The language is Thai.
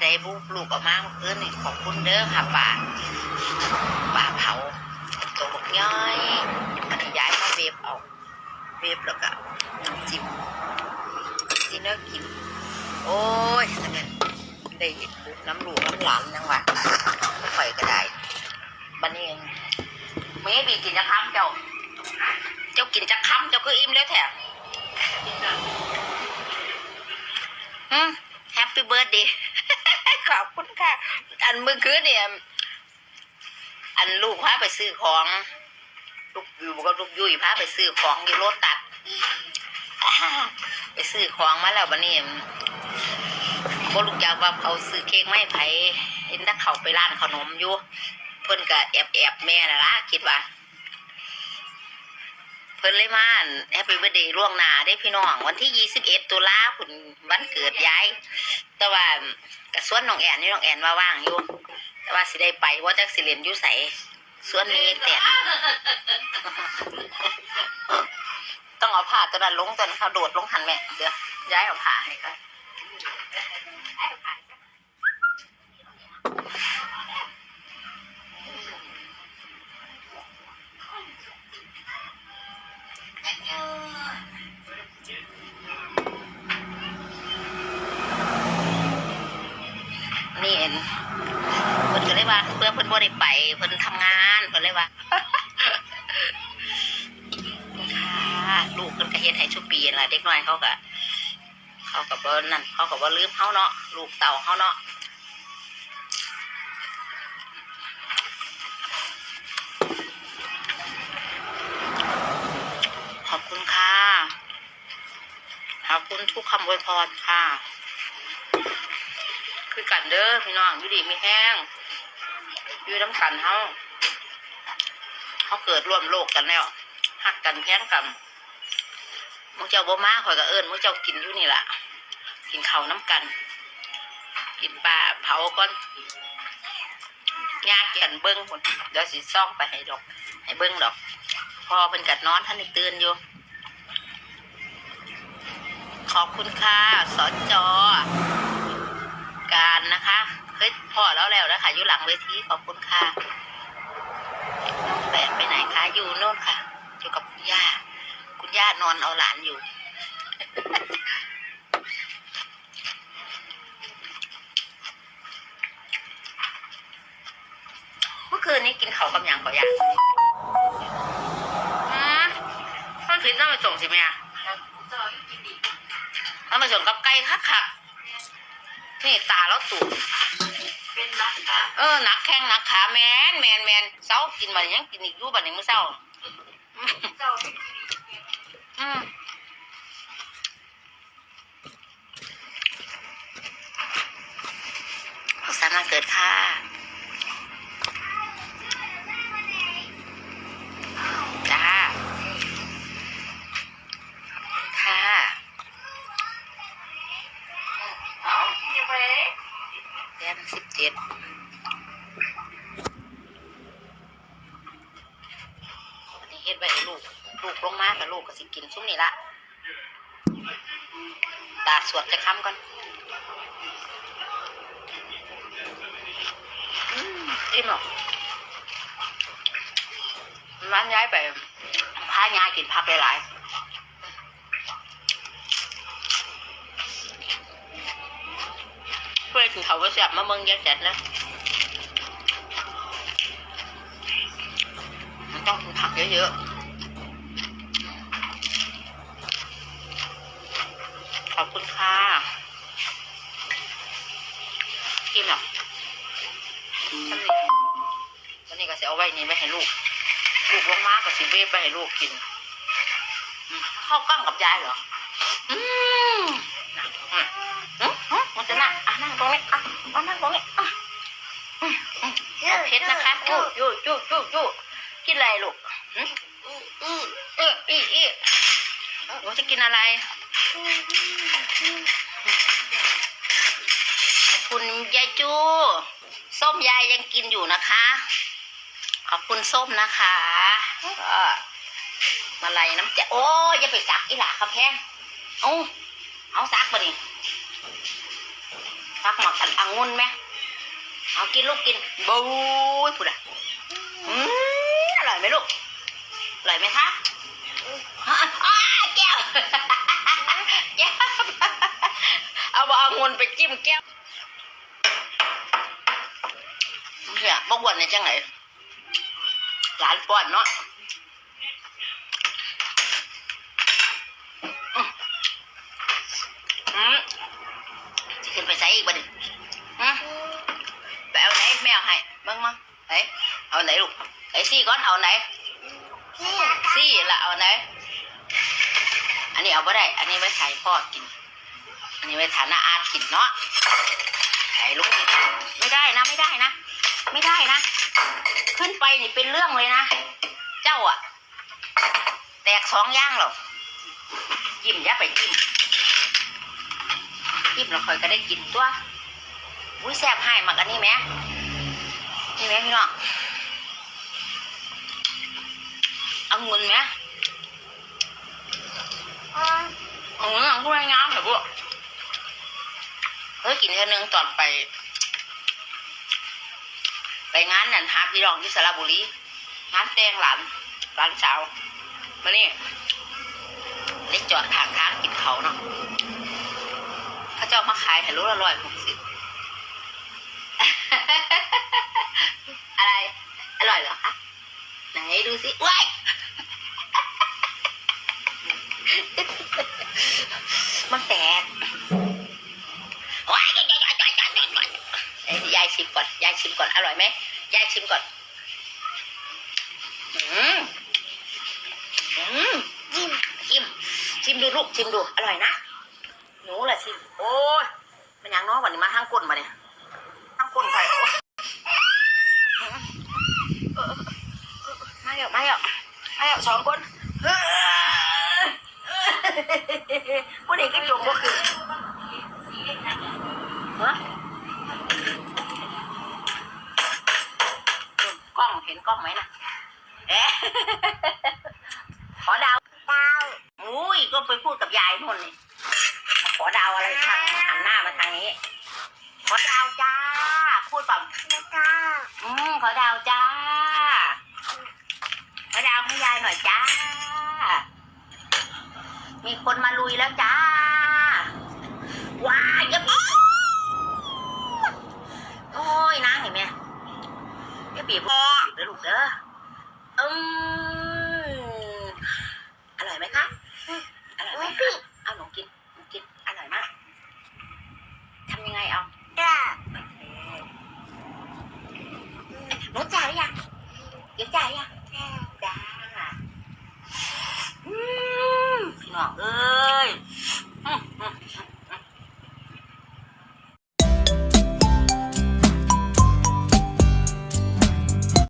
ใดบุกลูกออกมาเมื่อคืนนี่ขอบคุณเด้อค่ะป่าป่าเผาตัวบกย่อยมันนี้ย้ายมาเวฟเอาเวฟแล้วก็น้ำจิ้มซีเนอร์กิน โอ้ยสนั่นได้บุกน้ำหลูกน้ำหลานนังวะข่อยก็ได้บันนี้ไม่ให้บีกินจะค้ำเจ้า เจ้ากินจะค้ำเจ้าก็อิ่มแล้วแถมอืมแฮปปี้เบิร์ดเดย์ อบคุณค่ะ อันเมื่อคืนเนี่ย อันลูกพาไปซื้อของลูกอยู่ก็ลูกยุ้ยพาไปซื้อของอยู่รถตัดไปซื้อของมาแล้วบันนี้บ่ลูกอยากว่าเขาซื้อเค้กไม่ไผเห็นถ้าเขาไปร้านขนมอยู่ เพิ่นก็แอบแอบแม่นะละคิดว่า เพิ่นเลยมาแฮปปี้เบ t ร์เดย์ล่วงหน้าได้พี่น้อง วันที่ยี่สิบเอ็ดตุลาคุณวันเกิดยายแต่ว่ากระส่วนน้องแอนนี่น้องแอนว่าว่างอยู่ แต่ว่าสิได้ไปว่าจักสิเรียนอยู่ใสส่วนนี้แต่ต้องเอาผ้าตัวนั้นลงตัวนั้นเขาโดดลงหันแม่เดี๋ยวย้ายเอาผ้าให้ก่อน นเพิ่นก็เลยว่า เพื่อเพิ่นบ่ได้ไปเพิ่นทำงานเพิ่นเลยว่า ค่ะลูกเพิ่นก็เฮ็ดให้ทุกปีนั่นล่ะเด็กน้อยเขาก็เขาก็บ่นั่นเขาก็บ่ลืมเฮาเนาะลูกเต่าเฮาเนาะขอบคุณค่ะขอบคุณทุกคำอวยพรค่ะ คือกันเด้อพี่น้องอยู่ดีมีแห้งอยู่น้ำกันเฮาเขาเกิดร่วมโลกกันแล้วหักกันแพงกันมึงเจ้าบ่มาข่อยก็เอิญมึงเจ้ากินอยู่นี่ล่ะ กินข้าวน้ำกัน กินปลาเผาก่อนยาเกียนเบิ้งคนเดี๋ยวสิซ่องไปให้ดอก ให้เบิ้งดอก พอเป็นกัดนอนท่านอีกตื่นอยู่ ขอบคุณค่ะ สอจอ การนะคะเฮ้ยพอแล้วแล้วนะคะอยู่หลังเวทีขอบคุณค่ะน้องแปดไปไหนคะอยู่โน่นค่ะ อยู่กับคุณย่า คุณย่านอนเอาหลานอยู่เมื่อคืนนี้กินเขาวกับหยังก่อนยังอืมท่านคิดต้องไปส่งสิแม่ต้องไปส่งกับไก่คักคักๆ นี่ตาแล้วตูดเป็นรักค่ะเออหนักแข้งหนักขาแมนแมนแมนเศร้ากินบัดนี้ยังกินอีกอยู่บัดนี้มื้อเศร้าเจ้าไม่กินอืมสามวันเกิดค่ะจ้า จ็ดวันนี้เฮ็ดไว้ให้ลูก ลูกลงมากับลูกก็สิกินซุ้มนี่ละตาสวดจะค้ำก่อนอืมอิ่มหรอกร้านย้ายไปพายายกินผักหลายๆ เพื่อกินเขาก็แซ่บมาเมืองแยกแสนแล้วมันต้องกินผักเยอะๆ ขอบคุณค่ะกินหรอวันนี้ก็จะเอาไว้นี่ไว้ให้ลูก ลูกลงมาก็สิเวฟไปให้ลูกกิน เข้าวกล้องกับยายเหรอ อืม มอืมอืมมันจะนั่งอะนั่งตรงนี้อะมานั่งตรงนี้อะอืมอืมเอาเพชรนะคะยูยูยูยูยูกินอะไรลูกอืมอืออือเอออีอีหนูจะกินอะไรขอบคุณยายจูส้มยายยังกินอยู่นะคะ ขอบคุณส้มนะคะก็มาลัยน้ำใจโอ้ยอย่าไปซักอีหล่ะครับแพงเอาเอาซักมาดิ พักหมักอันองุ่นไหมเอากินลูกกินบูยพูดอะอืมอร่อยไหมลูกอร่อยไหมคะอ้าอ้าแก้วแก้วเอาบองุ่นไปจิ้มแก้วเนี่ยบกวนเนี่ยจังไหนหลานป้อนเนาะอืมอืมจะขึ้น ไปใส่อีกบ่ดิอืมไปเอาไหนแม่เอาให้เบ้างมั้งไหนเอาไหนลูกไหนซี่ก่อนเอาไหนซี่ละเอาไหน อันนี้เอาไ่ได้ อันนี้ไว้ถ่ายพ่อกิน อันนี้ไว้ฐานะอาร์ตกินเนาะถ่ายลูกไม่ได้นะไม่ได้นะ ไม่ได้นะ ขึ้นไปนี่เป็นเรื่องเลยนะ เจ้าอะแตกสองย่างหรอยิ้มอย่าไปยิ้ม มแล้วคอยก็ได้กินตัวอุ้ยแซ่บให้มากอันนี้ไหมนี่ไหมพี่น้องเอาเงินไหมเอาเงินของผู้งามเหรอพวกเฮ้ยกินเท่านึงตอนไป ไปงานนั่นหาพี่รองที่สระบุรีงานแต่งหลานหลานสาวมานี่เล็กจอดทางทางกินเขาเนาะ เจ้ามาขายให้รู้ละร้อยหกสิบอะไร อร่อยเหรอคะไหนดูสิว้ายมันแตกว้ายยายยยยยยยายชิมก่อน ยายชิมก่อน อร่อยไหมยายชิมก่อนอืมอืมชิมชิมชิมดูลูกชิมดู อร่อยนะ นูล่ะชิโอ้ยมันยังน้อวันนี้มาทางก้นมาเนี่ยทางก้นใครโอ๊ยเออเออเออมาแล้วมาแล้วมาแล้วสองคนเฮ้ยผู้นี้ก็จมก็คือฮะกล้องเห็นกล้องไหมนะเอ๊ะขอดาว ดาวอุ้ยก็ไปพูดกับยายนู่นนี่ ขอดาวอะไรทางหันหน้ามาทางนี้ ขอดาวจ้า พูดแบบจ้าอืม ขอดาวจ้า ขอดาวให้ยายหน่อยจ้า มีคนมาลุยแล้วจ้า ว้ายย่าบีโอ้ยนะเห็นไหมอย่าบีบอย่าบีบเลยลูกเด้ออืมอร่อยไหมคะ อร่อยไหมเอาหนูกิน ไหนอ่ะ